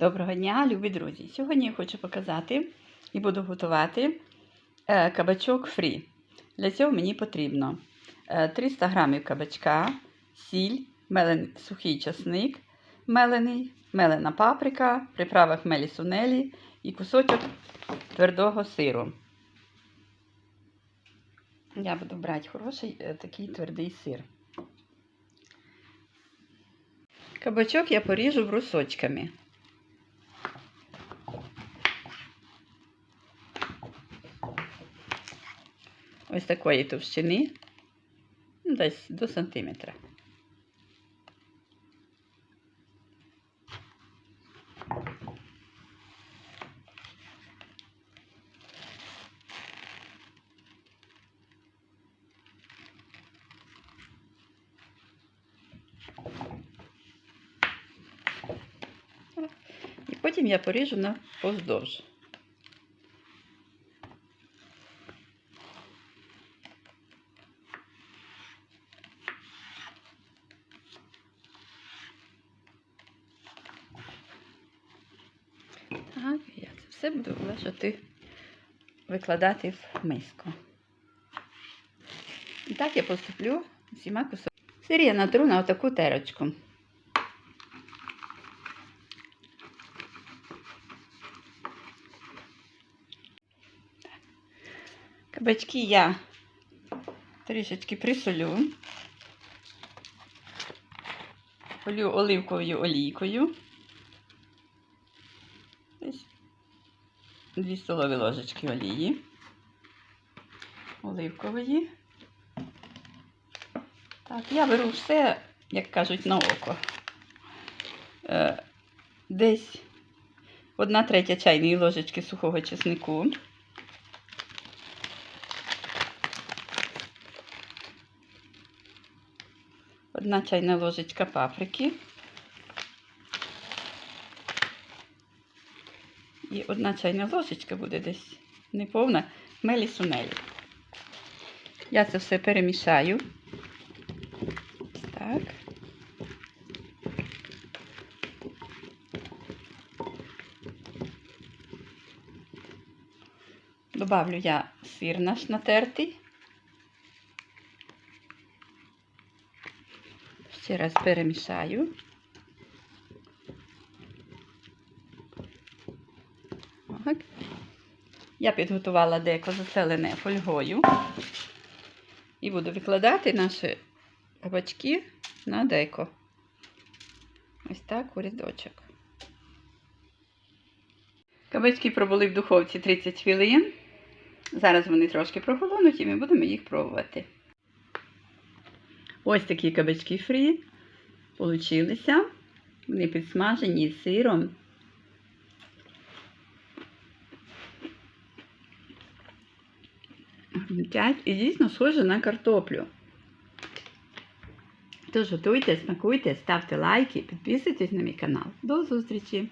Доброго дня, любі друзі! Сьогодні я хочу показати і буду готувати е, кабачок фрі. Для цього мені потрібно е, 300 г кабачка, сіль, мелен, сухий часник, мелений, мелена паприка, приправа хмелі сунелі і кусочок твердого сиру. Я буду брати хороший е, такий твердий сир. Кабачок я поріжу брусочками. Ось такої товщини, ну, десь до сантиметра. Потім я поріжу на поздовж. Так, я це все буду вважати, викладати в миску. І так я поступлю всіма кусочками. Сир я натру на отаку терочку. Кабачки я трішечки присолю. Полю оливковою олійкою. Десь 2 столові ложечки олії. Оливкової. Так, я беру все, як кажуть, на око. Е, десь одна третя чайної ложечки сухого чеснику. Одна чайна ложечка паприки. І одна чайна ложечка буде десь неповна мелі сунелі. Я це все перемішаю. Так. Добавлю я сир наш натертий. Ще раз перемішаю. Так. Я підготувала деко заселене фольгою і буду викладати наші кабачки на деко. Ось так у рядочок. Кабачки пробули в духовці 30 хвилин. Зараз вони трошки прохолонуть і ми будемо їх пробувати. Ось такі кабачки фрі получилися. Вони підсмажені з сиром. Гнітять і дійсно схоже на картоплю. Тож готуйте, смакуйте, ставте лайки, підписуйтесь на мій канал. До зустрічі!